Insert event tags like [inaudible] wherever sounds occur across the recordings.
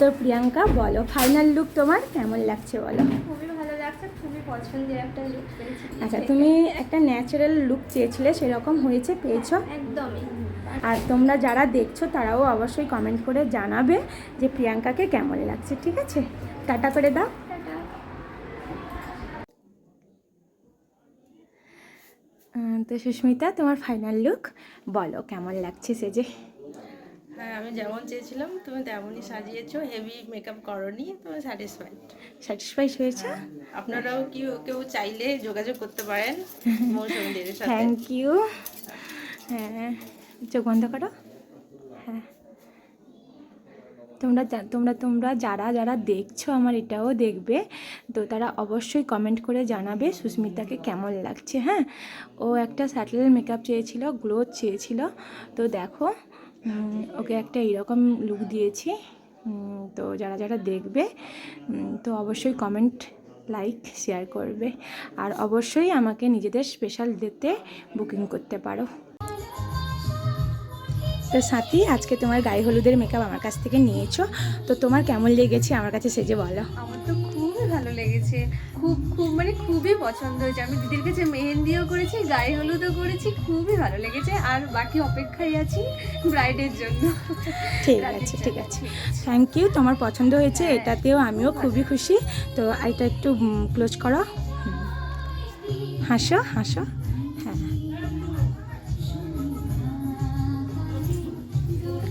তো প্রিয়াঙ্কা বলো final look তোমার কেমন লাগছে বলো? খুবই ভালো লাগছে খুবই পছন্দের একটা লুক পেয়েছি। আচ্ছা তুমি একটা ন্যাচারাল লুক চেয়েছিলে সেরকম হয়েছে পেয়েছ? একদমই। আর তোমরা যারা দেখছ তারাও অবশ্যই কমেন্ট করে জানাবে যে প্রিয়াঙ্কাকে কেমন লাগছে ঠিক আছে? টাটা করে দাও। তো সুস্মিতা তোমার ফাইনাল লুক বলো কেমন লাগছে সে হ্যাঁ আমি যেমন চেয়েছিলাম তুমি তেমনই সাজিয়েছো হেভি মেকআপ করনি তুমি স্যাটিসফাইড স্যাটিসফাইড হয়েছে? আপনারাও কি কেউ চাইলে যোগাযোগ করতে পারেন [laughs] মৌসুমীদের সাথে। থ্যাংক ইউ হ্যাঁ চোখ বন্ধ করো। হ্যাঁ। তোমরা তোমরা তোমরা যারা যারা দেখছ আমার এটাও দেখবে তো তারা অবশ্যই কমেন্ট করে জানাবে সুস্মিতাকে কেমন লাগছে হ্যাঁ। ও একটা স্যাটেল মেকআপ চেয়েছিল গ্লো চেয়েছিল তো দেখো। ওকে একটা এরকম লুক দিয়েছি। তো যারা যারা দেখবে তো অবশ্যই কমেন্ট লাইক শেয়ার করবে। আর অবশ্যই আমাকে নিজেদের স্পেশাল ডেতে বুকিং করতে পারো। তো সাথী, আজকে তোমার গায়ে হলুদের মেকআপ আমার কাছ থেকে নিয়েছো। তো তোমার কেমন লেগেছে আমার কাছে সেজে বলো। আমার তো লেগেছে। খুব খুব মানে খুবই পছন্দ হয়েছে। আমি দিদির কাছে মেহেন্দিও করেছি গায়ে হলুদও করেছি খুবই ভালো লেগেছে। আর বাকি অপেক্ষায় আছি ব্রাইডের জন্য। ঠিক আছে ঠিক আছে। থ্যাংক ইউ তোমার পছন্দ হয়েছে এটাতেও আমিও খুবই খুশি। তো এটা একটু ক্লোজ করো। হাসো হাসো। হ্যাঁ।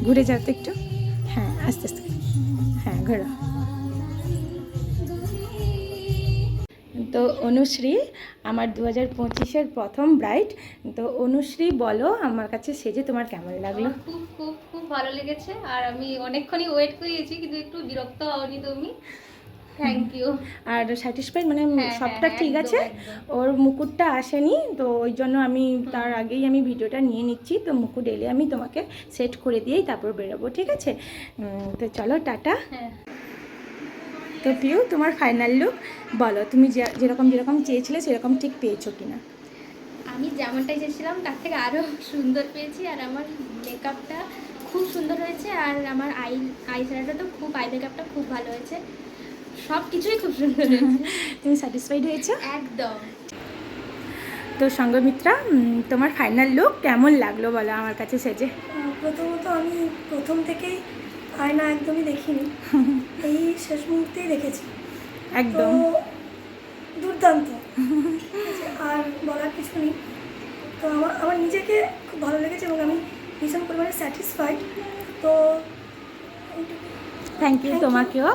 ঘুরে যাও তো একটু। হ্যাঁ আস্তে আস্তে। হ্যাঁ ঘোরো। তো অনুশ্রী আমার দু হাজার পঁচিশের প্রথম ব্রাইট। তো অনুশ্রী বলো আমার কাছে সেজে তোমার কেমন লাগল? খুব খুব খুব ভালো লেগেছে আর আমি অনেকক্ষণই ওয়েট করিয়েছি কিন্তু একটু বিরক্ত হওনি তুমি। থ্যাংক ইউ [laughs] আর স্যাটিসফাইড মানে হ্যাঁ, সবটা হ্যাঁ, ঠিক আছে? ওর মুকুটটা আসেনি তো ওই জন্য আমি তার আগেই আমি ভিডিওটা নিয়ে নিচ্ছি। তো মুকুট এলে আমি তোমাকে সেট করে দিয়েই তারপর বেরোবো ঠিক আছে? তো চলো টাটা। হ্যাঁ। তো প্রিয় তোমার ফাইনাল লুক বলো তুমি যে- যেরকম যেরকম চেয়েছিলে সেরকম ঠিক পেয়েছ কিনা? আমি যেমনটাই চেয়েছিলাম তার থেকে আরও সুন্দর পেয়েছি আর আমার মেকআপটা খুব সুন্দর হয়েছে আর আমার আই আই তো খুব আই মেকআপটা খুব ভালো হয়েছে। সব কিছুই খুব সুন্দর হয়েছে। [laughs] তুমি স্যাটিসফাইড হয়েছো? একদম। তো সঙ্গমিত্রা তোমার ফাইনাল লুক কেমন লাগল বলো আমার কাছে সেজে? প্রথমত আমি প্রথম থেকেই আয়না একদমই দেখিনি। এই শেষ মুহূর্তেই দেখেছি। একদম। দুর্দান্ত। আর বলার কিছু নেই। তো আমার আমার নিজেকে খুব ভালো লেগেছে এবং আমি ভীষণ পরিমাণে স্যাটিসফাইড তো থ্যাংক ইউ তোমাকেও।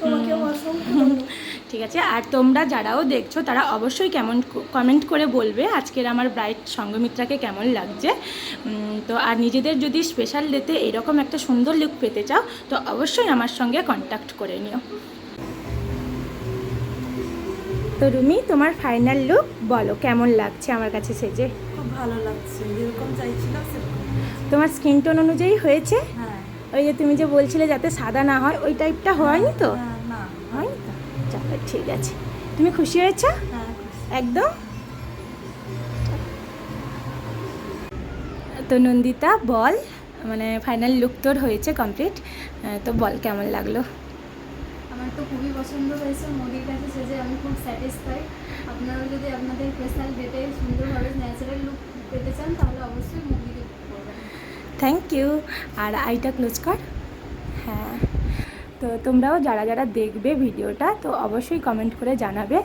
তোমাকেও অসংখ্য। ঠিক আছে? আর তোমরা যারাও দেখছ তারা অবশ্যই কেমন কমেন্ট করে বলবে আজকের আমার ব্রাইট সঙ্গমিত্রাকে কেমন লাগছে। তো আর নিজেদের যদি স্পেশাল ডেতে এরকম একটা সুন্দর লুক পেতে চাও তো অবশ্যই আমার সঙ্গে কন্ট্যাক্ট করে নিও। তো রুমি তোমার ফাইনাল লুক বলো কেমন লাগছে আমার কাছে সেজে? খুব ভালো লাগছে যেরকম চাইছিলাম তোমার স্কিন টোন অনুযায়ী হয়েছে? হ্যাঁ। ওই যে তুমি যে বলছিলে যাতে সাদা না হয় ওই টাইপটা হয়নি তো? হ্যাঁ, ঠিক আছে। তুমি খুশি হয়েছো? হ্যাঁ একদম? তো নন্দিতা বল। মানে ফাইনাল লুক তোর হয়েছে কমপ্লিট তো বল কেমন লাগল? আমার তো খুবই পছন্দ হয়েছে মোদির কাছে সেজে আমি খুব স্যাটিসফাইড আপনারাও যদি আপনাদের স্পেশাল ডেটে সুন্দরভাবে ন্যাচারাল লুক পেতে চান তাহলে অবশ্যই মুভিকে থ্যাংক ইউ আর আইটা ক্লোজ কর। হ্যাঁ। তো তোমরাও যারা যারা দেখবে ভিডিওটা, তো অবশ্যই কমেন্ট করে জানাবে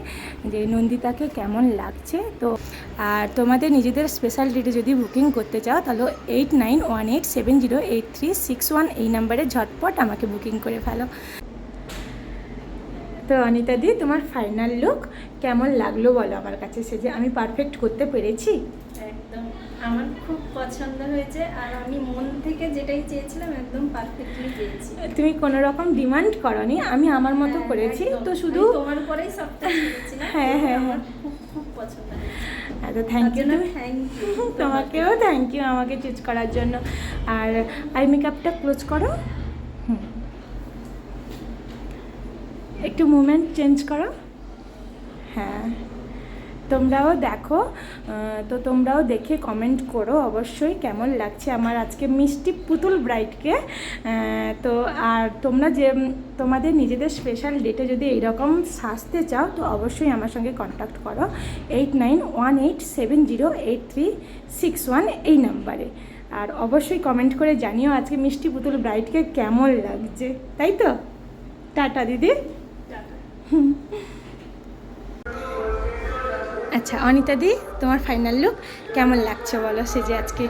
যে নন্দিতাকে কেমন লাগছে। তো আর তোমাদের নিজেদের স্পেশাল ডেটে যদি বুকিং করতে চাও, তাহলে eight nine one eight seven zero eight three six one এই নাম্বারে ঝটপট আমাকে বুকিং করে ফেলো। তো অনিতা দি তোমার ফাইনাল লুক কেমন লাগল বলো আমার কাছে? সে যে আমি পারফেক্ট করতে পেরেছি। একদম। আমার খুব পছন্দ হয়েছে আর আমি মন থেকে যেটাই চেয়েছিলাম একদম পারফেক্টলি পেয়েছি। তুমি কোনো রকম ডিমান্ড করনি আমি আমার মতো হ্যাঁ, করেছি তো শুধু তোমার উপরেই সবটা হ্যাঁ, হ্যাঁ, আমার হ্যাঁ। খুব খুব পছন্দ তো থ্যাংক ইউ থ্যাংক ইউ তোমাকেও থ্যাংক ইউ আমাকে চুজ করার জন্য। আর আই মেকআপটা ক্লোজ করো। একটু মুভমেন্ট চেঞ্জ করো। হ্যাঁ। তোমরাও দেখো তো তোমরাও দেখে কমেন্ট করো অবশ্যই কেমন লাগছে আমার আজকে মিষ্টি পুতুল ব্রাইডকে তো আর তোমরা যে, তোমাদের নিজেদের স্পেশাল ডেটে যদি এইরকম সাজতে চাও, তো অবশ্যই আমার সঙ্গে কন্ট্যাক্ট করো। Eight nine one eight seven zero eight three six one এই নাম্বারে আর অবশ্যই কমেন্ট করে জানিও আজকে মিষ্টি পুতুল ব্রাইডকে কেমন লাগছে। তাই তো? টাটা দিদি। আচ্ছা অনিতা দি তোমার ফাইনাল লুক কেমন লাগছে বলো সে যে আজকে?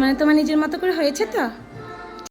মানে তোমার নিজের মতো করে হয়েছে তো?